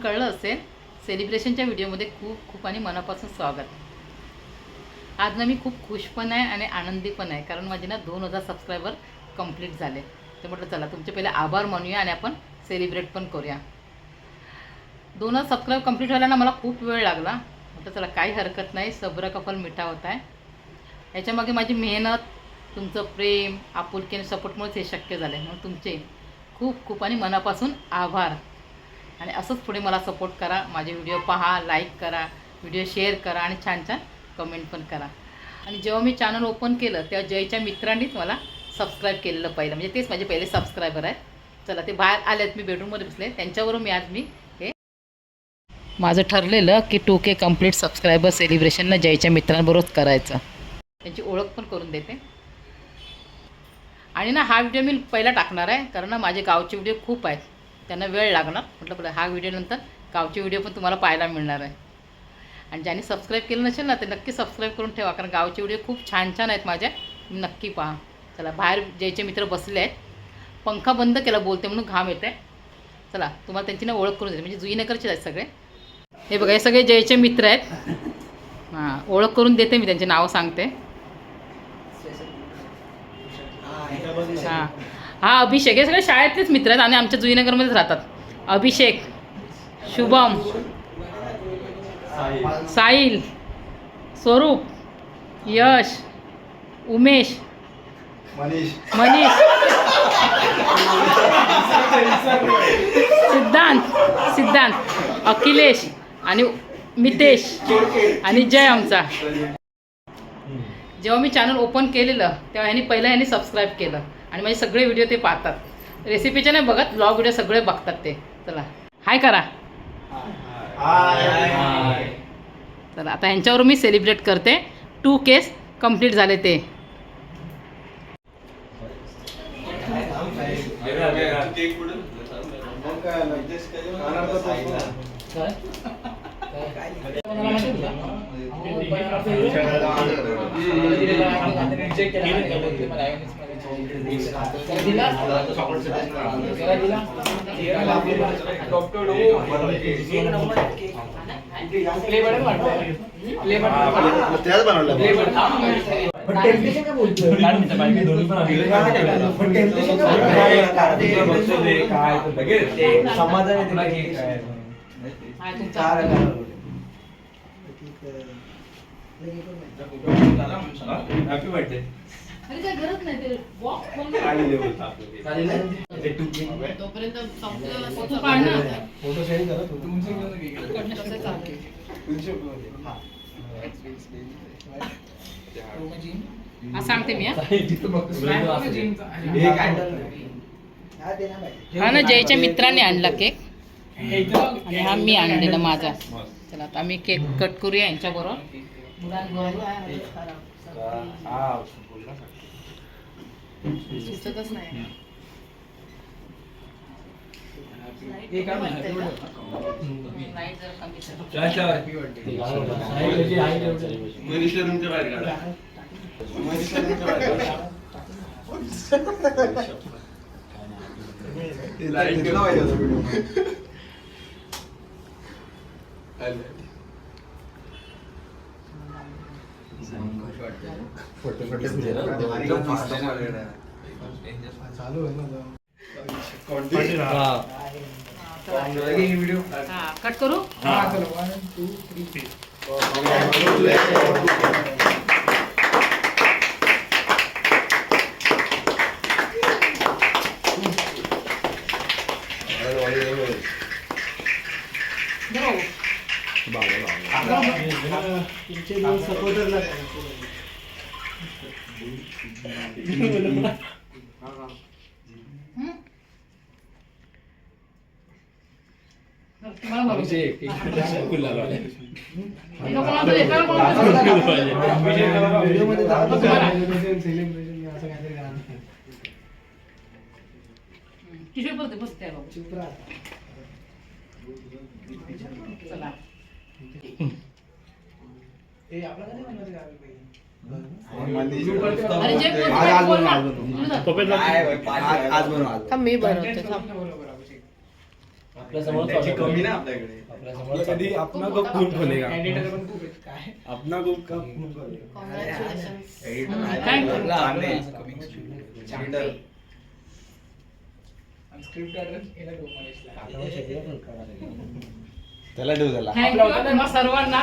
कळलं असेल सेलिब्रेशनच्या व्हिडिओमध्ये खूप खूप आणि मनापासून स्वागत. आज ना मी खूप खुश पण आहे आणि आनंदी पण आहे कारण माझे ना दोन हजार सबस्क्रायबर कंप्लीट झाले. तर म्हटलं चला तुमचे पहिले आभार मानूया आणि आपण सेलिब्रेट पण करूया. दोन हजार सबस्क्राईब कंप्लीट व्हायला ना मला खूप वेळ लागला. म्हटलं चला काही हरकत नाही सब्र कफल मिठा होत आहे. याच्यामागे माझी मेहनत तुमचं प्रेम आपुलकी आणि सपोर्टमुळेच हे शक्य झालं आहे म्हणून तुमचे खूप खूप आणि मनापासून आभार. आणि असंच पुढे मला सपोर्ट करा. माझे व्हिडिओ पहा लाईक करा व्हिडिओ शेअर करा आणि छान छान कमेंट पण करा. आणि जेव्हा मी चॅनल ओपन केलं तेव्हा जयच्या मित्रांनीच मला सबस्क्राईब केलेलं पहिलं. म्हणजे तेच माझे पहिले सबस्क्रायबर आहेत. चला ते बाहेर आलेत मी बेडरूममध्ये बसले. त्यांच्यावरून मी आज मी हे माझं ठरलेलं की टू के कंप्लीट सबस्क्रायबर सेलिब्रेशनला जयच्या मित्रांबरोबरच करायचं. त्यांची ओळख पण करून देते. आणि ना हा व्हिडिओ मी पहिला टाकणार आहे. कारण ना माझे गावचे व्हिडिओ खूप आहेत. त्यांना वेळ लागणार. म्हटलं बरं हा व्हिडिओ नंतर गावचे व्हिडिओ पण तुम्हाला पाहायला मिळणार आहे. आणि ज्यांनी सबस्क्राईब केलं नसेल ना ते नक्की सबस्क्राईब करून ठेवा. कारण गावचे व्हिडिओ खूप छान छान आहेत माझ्या तुम्ही नक्की पहा. चला बाहेर जयचे मित्र बसले आहेत. पंखा बंद केला बोलते म्हणून घाम येते चला तुम्हाला त्यांची ना ओळख करून देते. म्हणजे जुईनगरचे आहेत सगळे. हे बघा हे सगळे जयचे मित्र आहेत. हां ओळख करून देते मी त्यांचे नावं सांगते. हां. हा अभिषेक हे सगळे शाळेतलेच मित्र आहेत आणि आमच्या जुईनगरमध्येच राहतात. अभिषेक शुभम साहिल स्वरूप यश उमेश मनीष. मनीष. सिद्धांत सिद्धांत अखिलेश आणि मितेश आणि जय आमचा. जेव्हा मी चॅनल ओपन केलेलं तेव्हा ह्यांनी पहिलं ह्यांनी सबस्क्राईब केलं. आणि माझे सगळे व्हिडिओ ते पाहतात. रेसिपीचे नाही बघत ब्लॉग व्हिडिओ सगळे बघतात ते. चला. हाय करा हाय चला आता ह्यांच्यावर मी सेलिब्रेट करते. टू केस कंप्लीट झाले ते. समाधान काय आलं? खाणार तर तो. त्याच बनवलं काय ते. तोपर्यंत संपलं फोटो काढ ना फोटो सेंड करा हा. सांगते मी हा. हा ना जयच्या मित्राने आणला केक. आणि हा मी आणलेला माझा. चला आता आम्ही केक कट करूया यांच्या बरोबर सुचतच नाही लाइट कमी कर. मनीषला तुमच्या बाहेर काढा मनीषला तुमच्या बाहेर काढा. ते लाइट गेला पाहिजे होता व्हिडिओ. चालू आहे ना हा. कट करू? बरोबर. हं? किशोर बोलते बसते चला ए आपला मी बनवते कमी ना आपल्याकडे. कधी अपना को? खून खोलेगा अपना को? खून खोलेगा. त्याला ठेव त्याला. सर्वांना.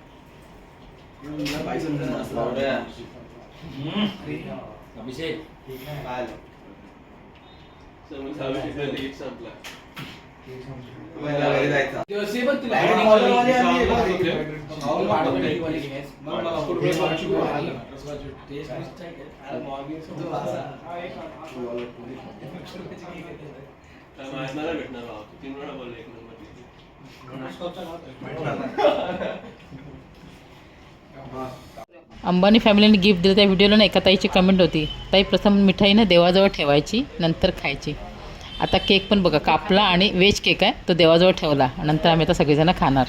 अभिषेक भेटणार तीन वेळा बोलले एक नंबर अंबानी फॅमिलीने गिफ्ट दिलं त्या व्हिडिओला ना एका ताईची कमेंट होती. ताई प्रथम मिठाई ना देवाजवळ ठेवायची नंतर खायची. आता केक पण बघा कापला आणि व्हेज केक आहे तो देवाजवळ ठेवला. नंतर आम्ही आता सगळेजण खाणार.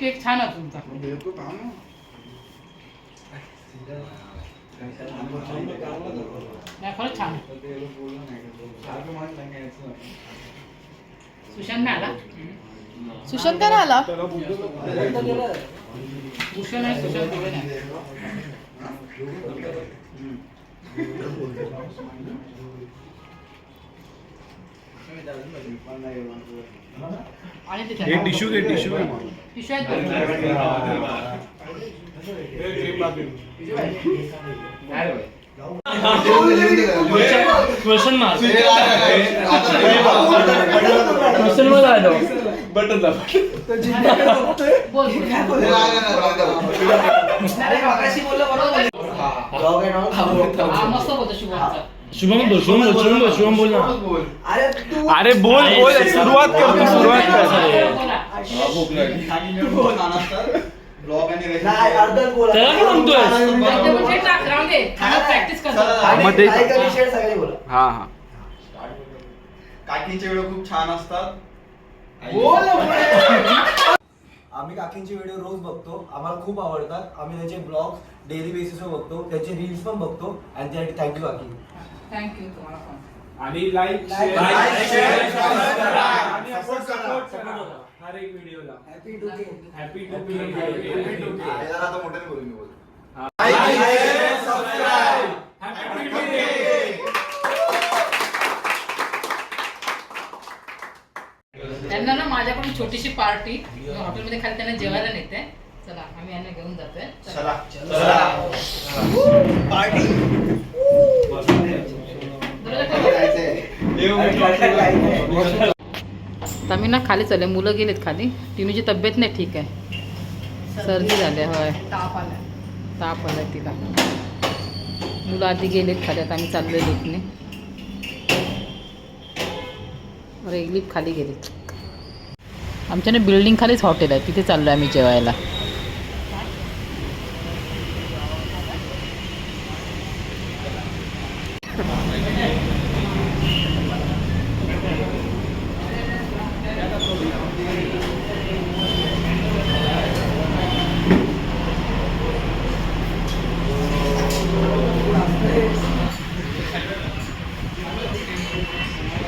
केक छान आहे तुमचा. खरंच छान सुशांत आला? सुशांत काय आला. भूषण आहे सुशांत तिकडे नाही. आणि तिथे टिश्यू घे टिश्यू पिशव्या आहेत. क्वेश्चन मार्क क्वेश्चन मार्क आलो बटन दाब बोल बोल. हा मस्त होतं शुभमचा शुभम बोल शुभम बोल शुभम बोल शुभम बोल ना अरे बोल बोल सुरुवात कर सुरुवात कर बोला. त्याला काय म्हणतोय. ते म्हणजे टाक, राहून दे. प्रॅक्टिस करतो मग ते- हा हा. काकींचे व्हिडिओ खूप छान असतात. आम्ही काकींचे व्हिडिओ रोज बघतो. आम्हाला खूप आवडतात. आम्ही त्याचे ब्लॉग डेली बेसिसवर बघतो. त्याचे रील्स पण बघतो. आणि त्यासाठी थँक्यू काकी. थँक्यू तुम्हाला पण. आणि लाईक हर एक व्हिडिओला हॅपी टू हॅपी टू आता मोठ्याने बोलू मी बोल त्यांना ना माझ्याकडून छोटीशी पार्टी हॉटेलमध्ये खाली त्यांना जेवायला नेते. चला आम्ही यांना घेऊन जातोय. चला. चला. मी ना खाली चालले मुलं गेलेत खाली. टिनूची तब्येत नाही ठीक आहे. सर्दी झाली होय. ताप आला ताप आलाय तिला. मुलं आधी गेलेत खाली आता आम्ही चाललोय लिफ्टने अरे लिफ्ट खाली गेली आमच्या ना बिल्डिंग खालीच हॉटेल आहे तिथे चाललो आम्ही जेवायला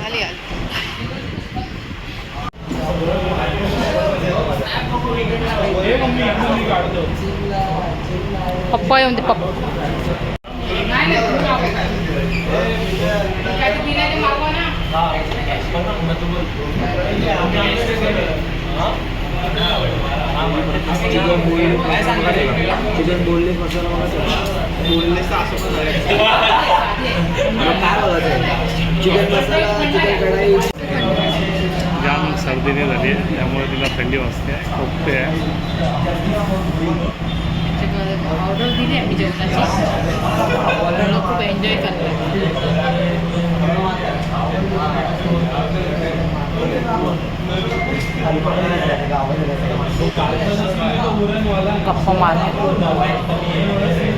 आली आली पप्पा येऊन दे पप्पा चिकन बोलले मसाला बोलले काय बघायचं चिकन मसाला चिकन कढाई जाम सर्दीने झाली आहे त्यामुळे तिला थंडी वाजते खोकते आहे. ऑर्डर दिली आहे मी जेवणाची. खूप एन्जॉय करतो गप्पा मारणे.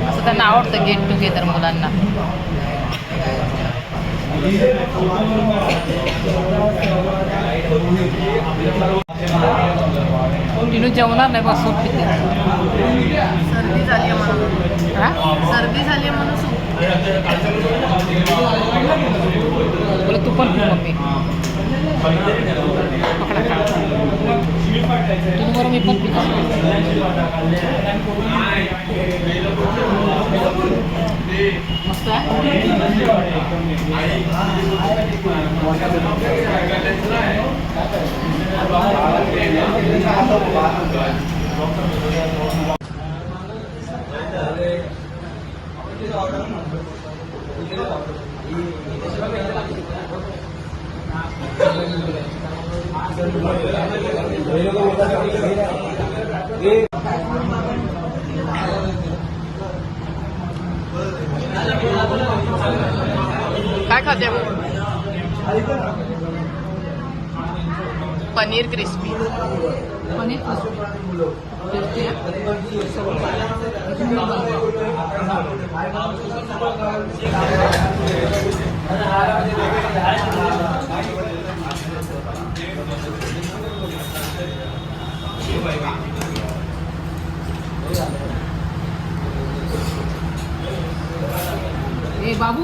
असं त्यांना आवडतं गेट टुगेदर मुलांना. तिनू जेवणार नाही बस सूप पिते सर्दी झाली आहे म्हणून? सर्दी झाली आहे म्हणून बोला तू पण पी मम्मी पकडा खा. तुम्ही बरं मी पण पितो मस्त आहे काय खाते पनीर क्रिस्पी. पनीर क्रिस्पी. ए बाबू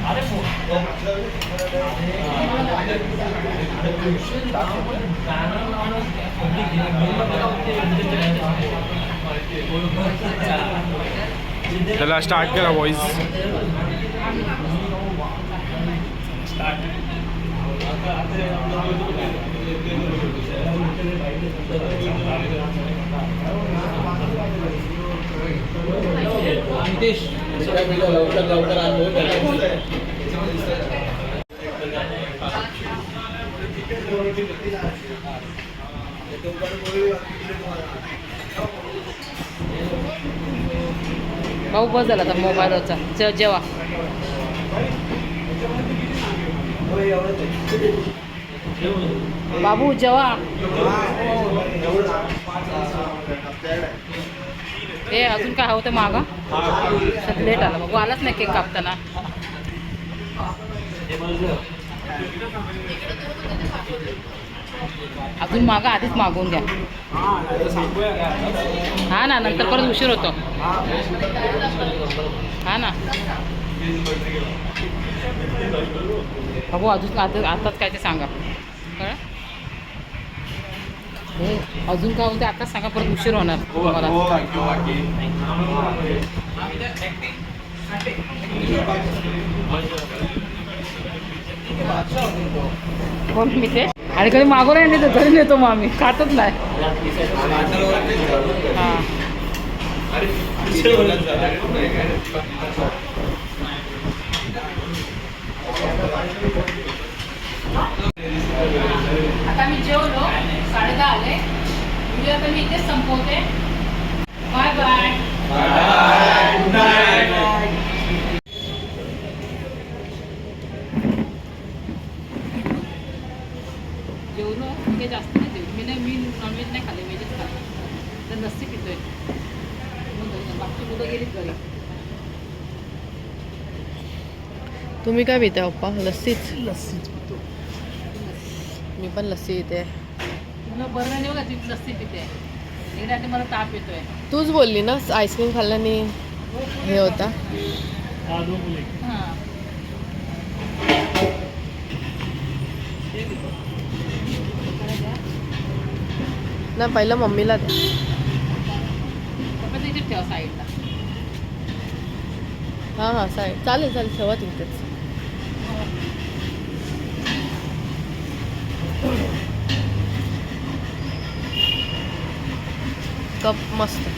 त्याला स्टार्ट करा व्हॉइस लवकर लवकर भाऊ बस झाला आता मोबाईलवरचा. ज जेवा. बाबू जेवा. हे अजून काय हवं तर मागा लेट आला. बाबू आलाच नाही केक कापताना. अजून मागा आधीच मागवून घ्या. हा ना नंतर परत उशीर होतो. हा ना. अहो अजून आता आताच काय ते सांगा. कळ हो अजून काय होते आताच सांगा परत उशीर होणार तुम्हाला. कोण मी ते आणि कधी मागून नाही तर घरी नेतो मग आम्ही. खातच नाही. हां. आता मी जेवलो साडे दहा आले. व्हिडिओ आता मी इथेच संपवते. बाय. बाय जेवलो मी काही जास्त नाही जेवलो मी नाही मी नॉनव्हेज नाही खाल्ले व्हेजच खाल्ले. तर लस्सी पितोय. बाकी मुलं गेलीत घरी. तुम्ही काय पिता पप्पा? लस्सीच लस्सीच पितो. मी पण लस्सी पिते. तुला बरं नाही बघा ती लस्सी पिते. एकदा मला ताप येतोय. तूच बोलली ना आईस्क्रीम खाल्ल्याने हे होता. हां. ना पहिलं मम्मीला द्या हां हां साईड चालेल चालेल ठेवा तिथेच. कप मस्त.